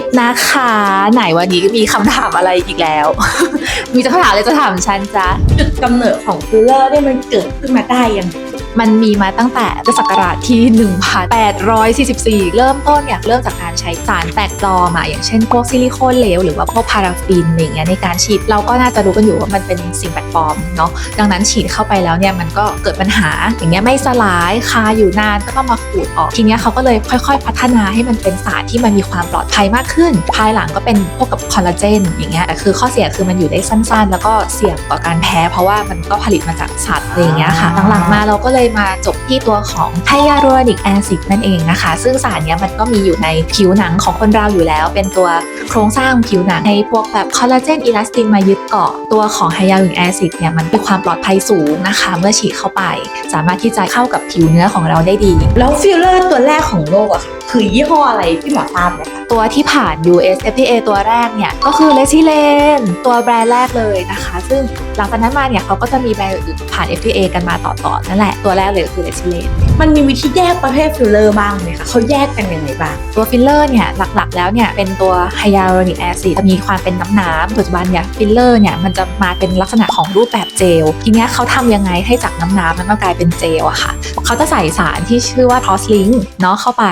ปนะคะ ไหนวันนี้มีคำถามอะไรอีกแล้ว มีจะคำถามอะไรจะถามฉันจ๊ะจุดกำเนิดของฟิลเลอร์เนี่ยมันเกิดขึ้นมาได้ยังไง มันมีมาตั้งแต่พุทธศักราชที่ 1844 เริ่มต้นเนี่ยเริ่มจากการใช้สารแปลกปลอมอะอย่างเช่นพวกซิลิโคนเหลวหรือว่าพวกพาราฟินอย่างเงี้ยในการฉีดเราก็น่าจะรู้กันอยู่ว่ามันเป็นสิ่งแปลกปลอมเนาะดังนั้นฉีดเข้าไปแล้วเนี่ยมันก็เกิดปัญหาอย่างเงี้ยไม่สลายคาอยู่นานก็ต้องมาขูดออก ทีเนี้ยเขาก็เลยค่อย ๆ พัฒนาให้มันเป็นสารที่มันมีความปลอดภัยมากขึ้น ภายหลังก็เป็นพวกกับคอลลาเจนอย่างเงี้ยแต่คือข้อเสียคือมันอยู่ได้สั้น ๆ แล้วก็เสี่ยงต่อการแพ้ เพราะว่ามันก็ผลิตมาจากสัตว์อะไรอย่างเงี้ยค่ะหลังๆมาเราก็เลยมาจบที่ตัวของไฮยาลูรอนิกแอซิดนั่นเองนะคะ ซึ่งสารนี้มันก็มีอยู่ในผิวหนังของคนเราอยู่แล้ว เป็นตัวโครงสร้างผิวหนังให้พวกแบบคอลลาเจนอิลาสตินมายึดเกาะตัวของไฮยาลูรอนิกแอซิดเนี่ยมันมีความปลอดภัยสูงนะคะ เมื่อฉีดเข้าไป สามารถที่จะเข้ากับผิวเนื้อของเราได้ดี แล้วฟิลเลอร์ตัวแรกของโลกอะค่ะคือยี่ห้ออะไรที่หมอทราบไหมคะ ตัวที่ผ่าน US FDA ตัวแรกเนี่ย ก็คือ l e s i l a n ตัวแบรนด์แรกเลยนะคะ ซึ่งหลังจากนั้นมาเนี่ยเขาก็จะมีแบรนด์อื่นๆผ่าน FDA กันมาต่อๆนั่นแหละ ตัวแรกเลยก็คือ l e s i l a n มันมีวิธีแยกประเภทฟิลเลอร์บ้างไหมคะเขาแยกกันยังไงบ้าง ตัวฟิลเลอร์เนี่ยหลักๆ แล้วเนี่ยเป็นตัวไฮยาลูรอนิกแอซิดจะมีความเป็นน้ำน้ำปัจจุบันเนี่ยฟิลเลอร์เนี่ยมันจะมาเป็นลักษณะของรูปแบบเจลทีเนี้ยเขาทำยังไงให้จากน้ำน้ำมันมากลายเป็นเจลอะค่ะเขาจะใส่สารที่ชื่อว่า cross link เนาะเข้าไป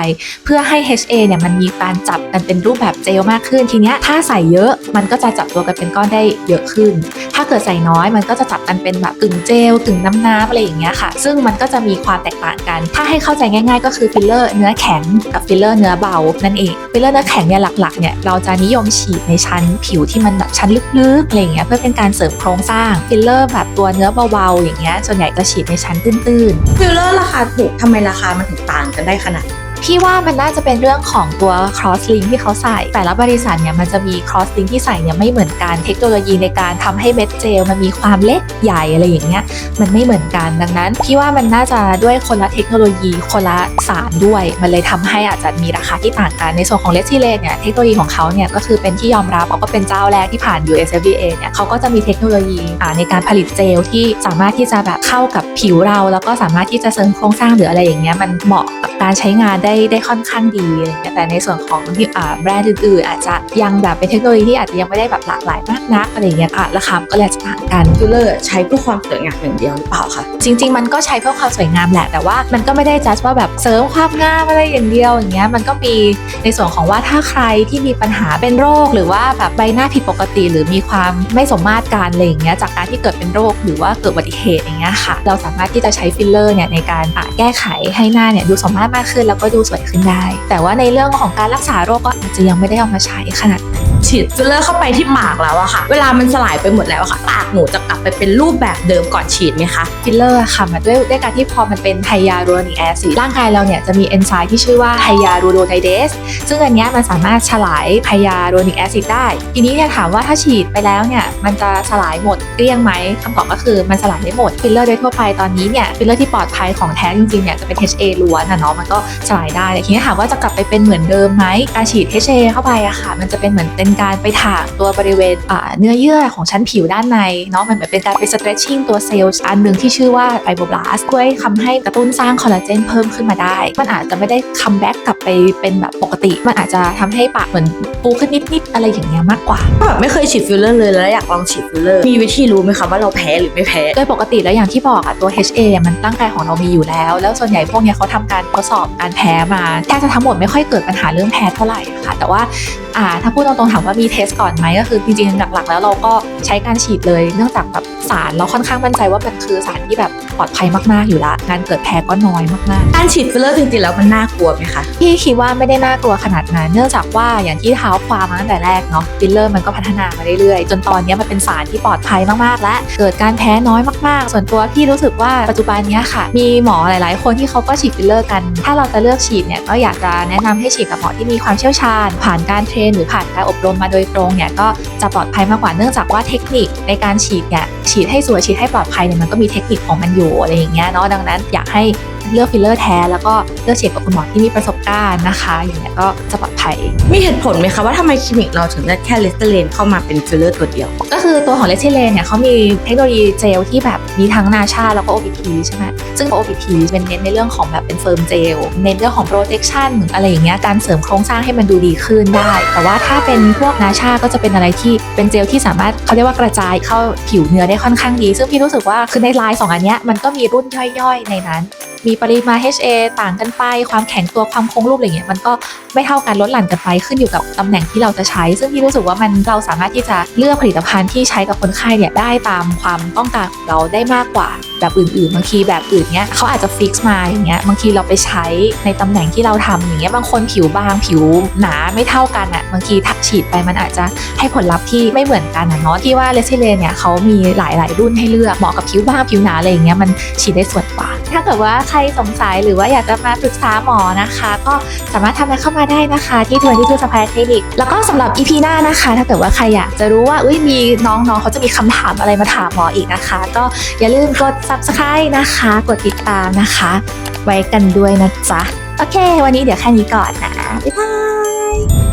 เพื่อให้ HA เนี่ยมันมีการจับกันเป็นรูปแบบเจลมากขึ้นทีเนี้ยถ้าใส่เยอะมันก็จะจับตัวกันเป็นก้อนได้เยอะขึ้น ถ้าเกิดใส่น้อยมันก็จะจับกันเป็นแบบกึ่งเจลกึ่งน้ำน้ำอะไรอย่างเงี้ยค่ะ ซึ่งมันก็จะมีความแตกต่างกัน ถ้าให้เข้าใจง่าย ๆ ก็คือฟิลเลอร์เนื้อแข็งกับฟิลเลอร์เนื้อเบานั่นเองฟิลเลอร์เนื้อแข็งเนี่ยหลักๆเนี่ยเราจะนิยมฉีดในชั้นผิวที่มันแบบชั้นลึกๆอะไรอย่างเงี้ยเพื่อเป็นการเสริมโครงสร้างฟิลเลอร์แบบตัวเนื้อเบาๆอย่างเงี้ยส่วนใหญ่จะฉีดในชั้นตื้นๆฟิลเลอร์ราคาถูกทำไมราคามันถึงต่างกันได้ขนาด พี่ว่ามันน่าจะเป็นเรื่องของตัว cross link ที่เขาใส่ แต่ละบริษัทเนี่ยมันจะมี cross link ที่ใส่เนี่ยไม่เหมือนกัน เทคโนโลยีในการทำให้เม็ดเจลมันมีความเล็กใหญ่อะไรอย่างเงี้ยมันไม่เหมือนกันดังนั้น พี่ว่ามันน่าจะด้วยคนละเทคโนโลยีคนละสารด้วย มันเลยทำให้อาจจะมีราคาที่ต่างกันในส่วนของเลส i เลนเนี่ยเทคโนโลยีของเขาเนี่ยก็คือเป็นที่ยอมรับเขาก็เป็นเจ้าแรกที่ผ่าน US FDA เนี่ยเขาก็จะมีเทคโนโลยีในการผลิตเจลที่สามารถที่จะแบบเข้ากับผิวเรา แล้วก็สามารถที่จะเสริมโครงสร้างหรืออะไรอย่างเงี้ยมันเหมาะกับการใช้งานได้ได้ค่อนข้างดีอะไรอย่างเงี้ยแต่ในส่วนของที่อ่าแบรนด์อื่นๆอาจจะยังแบบเป็นเทคโนโลยีที่อาจจะยังไม่ได้แบบหลากหลายมากนักอะไรอย่างเงี้ยอะราคามันก็เลยอาจจะต่างกันฟิลเลอร์ใช้เพื่อความสวยงามอย่างเดียวหรือเปล่าคะจริง ๆ มันก็ใช้เพื่อความสวยงามแหละแต่ว่ามันก็ไม่ได้จัดว่าแบบเสริมความงามอะไรอย่างเดียวอย่างเงี้ยมันก็มีในส่วนของว่าถ้าใครที่มีปัญหาเป็นโรค หรือว่าแบบใบหน้าผิดปกติ หรือมีความไม่สมมาตรการอะไรอย่างเงี้ยจากการที่เกิดเป็นโรคหรือว่าเกิดอุบัติเหตุอย่างเงี้ยค่ะ เราสามารถที่จะใช้ฟิลเลอร์เนี่ยในการอะแก้ไขให้หน้าเนี่ยดูสมมาตรมากขึ้นแล้วก็ดูสวยขึ้นได้ แต่ว่าในเรื่องของการรักษาโรคก็อาจจะยังไม่ได้เอามาใช้ขนาดนั้น ฉีดฟิลเลอร์เข้าไปที่ปากแล้วอะค่ะ เวลามันสลายไปหมดแล้วอะค่ะ ปากหนูจะกลับไปเป็นรูปแบบเดิมก่อนฉีดไหมคะฟิลเลอร์ค่ะมันด้วยด้วยการที่พอมันเป็นไฮยาลูรอนิกแอซิดร่างกายเราเนี่ยจะมีเอนไซม์ที่ชื่อว่าไฮยาลูโรไนเดสซึ่งอันนี้มันสามารถฉลายไฮยาลูรอนิกแอซิดได้ ทีนี้เนี่ยถามว่าถ้าฉีดไปแล้วเนี่ยมันจะสลายหมดเกลี้ยงไหมคำตอบก็คือมันสลายไม่หมดฟิลเลอร์โดยทั่วไปตอนนี้เนี่ยฟิลเลอร์ที่ปลอดภัยของแท้จริงๆเนี่ยจะเป็น HA ล้วนนะเนาะมันก็สลายได้ทีนี้ถามว่าจะกลับไปเป็นเหมือนเดิมไหมการฉีด HA เข้าไปอะค่ะ มันจะเป็นเหมือนเป็นการไปถางตัวบริเวณอ่าเนื้อเยื่อของชั้นผิวด้านในเนาะมันเหมือนเป็นการไป stretching ตัวเซลล์อันหนึ่งที่ชื่อว่าไฟโบลาสช่วยทำให้กระตุ้นสร้างคอลลาเจนเพิ่มขึ้นมาได้ มันอาจจะไม่ได้คัมแบ็กกลับไปเป็นแบบปกติ มันอาจจะทำให้ปากเหมือนฟูขึ้นนิดๆอะไรอย่างเงี้ยมากกว่าถ้าแบบไม่เคยฉีดฟิลเลอร์เลยแล้วอยากลองฉีดฟิลเลอร์มีวิธีรู้ไหมคะว่าเราแพ้หรือไม่แพ้โดยปกติแล้วอย่างที่บอกอะตัว HA อะมันร่างกายของเรามีอยู่แล้ว แล้วส่วนใหญ่พวกเนี้ยเขาทำการทดสอบการแพ้มาแทบจะทั้งหมดไม่ค่อยเกิดปัญหาเรื่องแพ้เท่าไหร่ ค่ะ แต่ว่าอ่าถ้าพูดตรงๆถามว่ามีเทสก่อนไหมก็คือจริงๆหลักๆ แล้วเราก็ใช้การฉีดเลยเนื่องจากแบบสารเราค่อนข้างมั่นใจว่ามันคือสารที่แบบ ปลอดภัยมากๆอยู่ละงานเกิดแพ้ก็น้อยมากๆ การฉีดฟิลเลอร์จริงๆแล้วมันน่ากลัวไหมคะพี่คิดว่าไม่ได้น่ากลัวขนาดนั้น เนื่องจากว่าอย่างที่เท้าความมาตั้งแต่แรกเนาะฟิลเลอร์มันก็พัฒนามาเรื่อยๆ จนตอนนี้มันเป็นสารที่ปลอดภัยมากๆ และเกิดการแพ้น้อยมากๆ ส่วนตัวพี่รู้สึกว่าปัจจุบันเนี้ยค่ะ มีหมอหลาย ๆ คนที่เขาก็ฉีดฟิลเลอร์กัน ถ้าเราจะเลือกฉีดเนี่ยก็อยากจะแนะนำให้ฉีดกับหมอที่มีความเชี่ยวชาญ ผ่านการเทรน หรือผ่านการอบรมมาโดยตรงเนี่ยก็จะปลอดภัยมากกว่าเนื่องจากว่าเทคนิคในการฉีดเนี่ยฉีดให้สวยฉีดให้ปลอดภัยเนี่ยมันก็มีเทคนิคของมันอยู่อะไรอย่างเงี้ยเนาะดังนั้นอยากให้เลือกฟิลเลอร์แท้แล้วก็เลือกฉีดกับคุณหมอที่มีประสบ ก้านนะคะอย่างเงี้ยก็จะปลอดภัย มีเหตุผลไหมคะว่าทำไมคลินิกเราถึงได้แค่เลสเตอร์เลนเข้ามาเป็นฟิลเลอร์ตัวเดียว ก็คือตัวของเลทิเลนเนี่ยเขามีเทคโนโลยีเจลที่แบบมีทั้งนาชาแล้วก็ OPT ใช่ไหมซึ่ง OPT เป็นเน้นในเรื่องของแบบเป็นเฟิร์มเจลเน้นเรื่องของ protection อะไรอย่างเงี้ยการเสริมโครงสร้างให้มันดูดีขึ้นได้ แต่ว่าถ้าเป็นพวกนาชาก็จะเป็นอะไรที่เป็นเจลที่สามารถเขาเรียกว่ากระจายเข้าผิวเนื้อได้ค่อนข้างดี ซึ่งพี่รู้สึกว่าคือในลายสองอันเนี้ยมันก็มีรุ่นย่อยๆ ในนั้น มีปริมาณ HA ต่างกันไป ความแข็งตัวความคงรูปอะไรเงี้ยมันก็ไม่เท่ากันลดหลั่นกันไปขึ้นอยู่กับตำแหน่งที่เราจะใช้ ซึ่งพี่รู้สึกว่ามันเราสามารถที่จะเลือกผลิตภัณฑ์ที่ใช้กับคนไข้เนี่ยได้ตามความต้องการของเราได้มากกว่าแบบอื่นๆ บางทีแบบอื่นเนี้ยเขาอาจจะฟิกซ์มาอย่างเงี้ยบางทีเราไปใช้ในตำแหน่งที่เราทำอย่างเงี้ยบางคนผิวบางผิวหนาไม่เท่ากันอะบางทีถ้าฉีดไปมันอาจจะให้ผลลัพธ์ที่ไม่เหมือนกันนะเนาะที่ว่าเลซิเลนเนี่ยเขามีหลายๆ รุ่นให้เลือกเหมาะกับผิวบางผิวหนาอะไรอย่างเงี้ยมันฉีดได้ส่วนกว่า ถ้าเกิดว่าใครสงสัยหรือว่าอยากจะมาปรึกษาหมอนะคะ ก็สามารถทำกันเข้ามาได้นะคะ ที่ทวนที่ทูสภาคลินิก แล้วก็สำหรับ EP หน้านะคะ ถ้าเกิดว่าใครอยากจะรู้ว่าอุ้ยมีน้องๆเขาจะมีคำถามอะไรมาถามหมออีกนะคะ ก็อย่าลืมกด subscribe นะคะ กดติดตามนะคะ ไว้กันด้วยนะจ๊ะโอเค วันนี้เดี๋ยวแค่นี้ก่อนนะบ๊ายบาย